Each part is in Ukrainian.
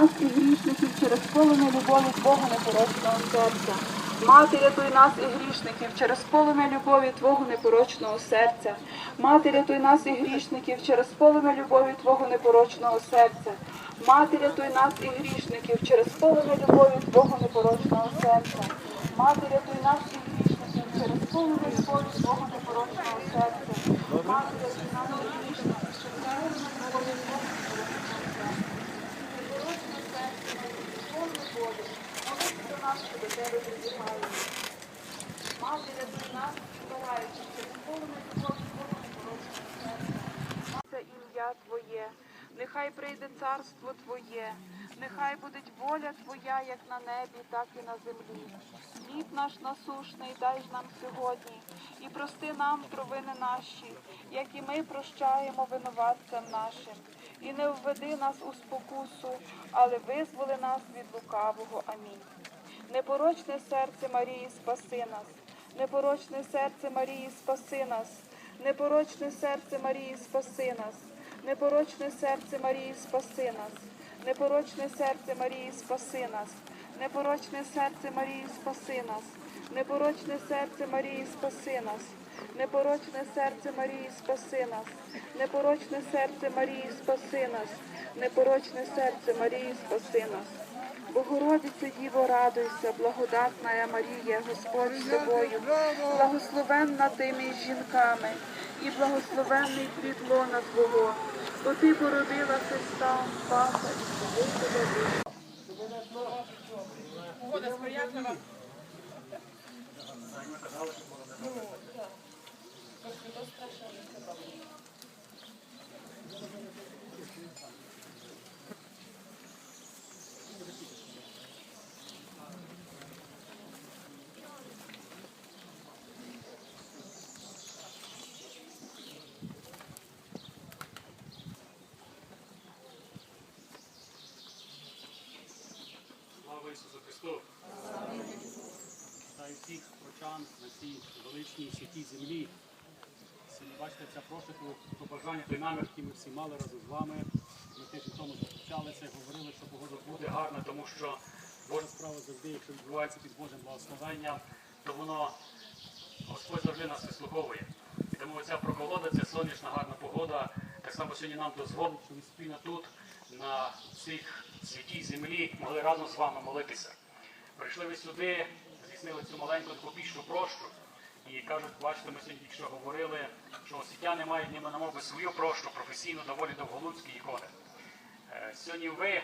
нас і грішників через полум'я любові Бога непорочного серця. Мати, рятуй нас і грішників через полум'я любові Твого непорочного серця. Мати, рятуй нас і грішників через полум'я любові Твого непорочного серця. Мати, рятуй нас і грішників через полум'я любові Твого непорочного серця серця. Мати, рятуй нас всіх вічності, через повну волю свого непорочного серця. Мати, рятуй нас всіх вічності, що зараз на волі Бога непорочного серця. Непорочне серце, мати, повну волю, молись про нас, що до тебе прибігає. Мати, рятуй нас, збираючи через повну волю свого непорочного серця. Це ім'я Твоє нехай прийде царство Твоє, нехай буде воля Твоя, як на небі, так і на землі. Хліб наш насушний дай ж нам сьогодні, і прости нам провини наші, як і ми прощаємо винуватцям нашим. І не введи нас у спокусу, але визволи нас від лукавого. Амінь. Непорочне серце Марії, спаси нас, непорочне серце Марії, спаси нас, непорочне серце Марії, спаси нас, непорочне серце Марії, спаси нас, непорочне серце Марії, спаси нас, непорочне серце Марії, спаси нас, непорочне серце Марії, спаси нас, непорочне серце Марії, спаси нас, непорочне серце Марії, спаси нас, непорочне серце Марії, спаси нас. Богородице Діво, радуйся, благодатна Марія, Господь з тобою, благословенна ти між жінками, і благословенний плід лона Твого, бо ти породила Христа, пахать, Погода сприятлива. Слава Ісусу Христу! Вітаю всіх прочан на цій величній святій землі. Бачите, ця прошиту побажання, той намір, який ми всі мали разом з вами. Ми тиждень тому зустрічалися і говорили, що погода буде гарна, тому що Божа справа завжди, якщо відбувається під Божим благословенням, то воно Господь завжди нас вислуховує. І тому ця прохолода, ця сонячна гарна погода, так само сьогодні нам дозволить, що ми спільно тут, на цій святій землі, могли разом з вами молитися. Прийшли ви сюди, здійснили цю маленьку таку пічну. І кажуть, бачите, ми сьогодні що говорили, що освітяни мають ніби на мові свою прощу, професійну, доволі довголуцькі ікони. Е, Сьогодні ви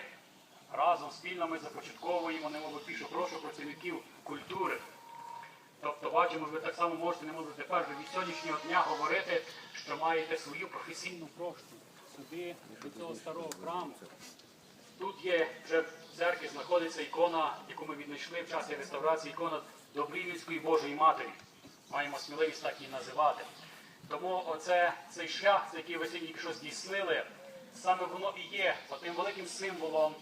разом спільно ми започатковуємо немови пішу прошу працівників культури. Тобто, бачимо, ви так само можете не можете тепер від сьогоднішнього дня говорити, що маєте свою професійну прощу сюди, до цього старого храму. Тут є вже в церкві знаходиться ікона, яку ми віднайшли в часі реставрації, ікона Добрівської Божої Матері. Маємо сміливість так її називати. Тому оце, цей шлях, який ви сьогодні тільки що здійснили, саме воно і є тим великим символом,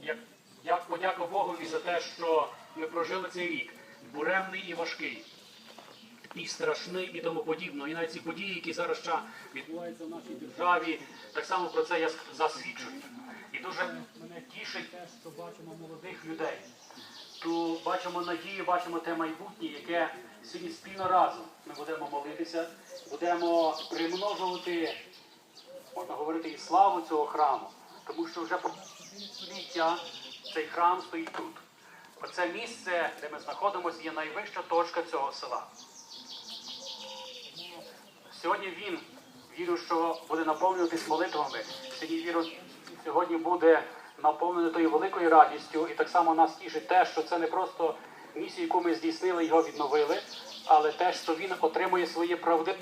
як, як подяка Богові за те, що ми прожили цей рік. Буремний і важкий, і страшний, і тому подібне. І навіть ці події, які зараз ще відбуваються в нашій державі, так само про це я засвідчую. І дуже мене тішить те, що бачимо молодих людей. Ту бачимо надію, бачимо те майбутнє, яке сьогодні спільно разом ми будемо молитися, будемо примножувати, можна говорити, і славу цього храму, тому що вже століття цей храм стоїть тут. Оце місце, де ми знаходимося, є найвища точка цього села. Сьогодні він, вірю, що буде наповнюватись молитвами. Сьогодні вірю, сьогодні буде наповнений тою великою радістю. І так само нас тішить те, що це не просто місія, яку ми здійснили, його відновили, але те, що він отримує своє правди.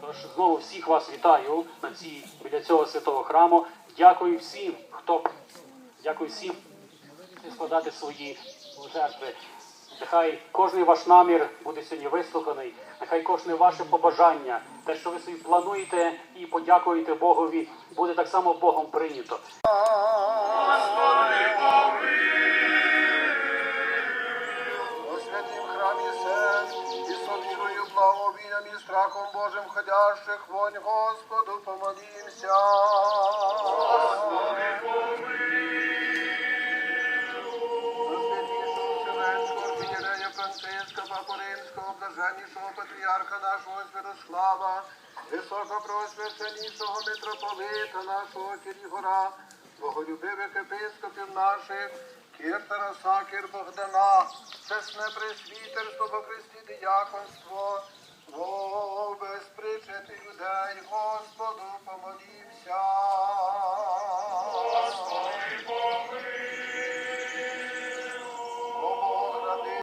Тож знову всіх вас вітаю на цій біля цього святого храму. Дякую всім, хто дякую всім складати свої жертви. Нехай кожний ваш намір буде сьогодні вислуханий. Нехай кожне ваше побажання, те, що ви собі плануєте і подякуєте Богові, буде так само Богом прийнято. Страхом Божим ходящих вонь Господу помолімся. Нашого Святослава, високопросвященнішого митрополита нашого Кирігора, боголюбивих епископів наших, Кір Тараса, Кір Богдана, чесне пресвітерство бо Христі діяконство,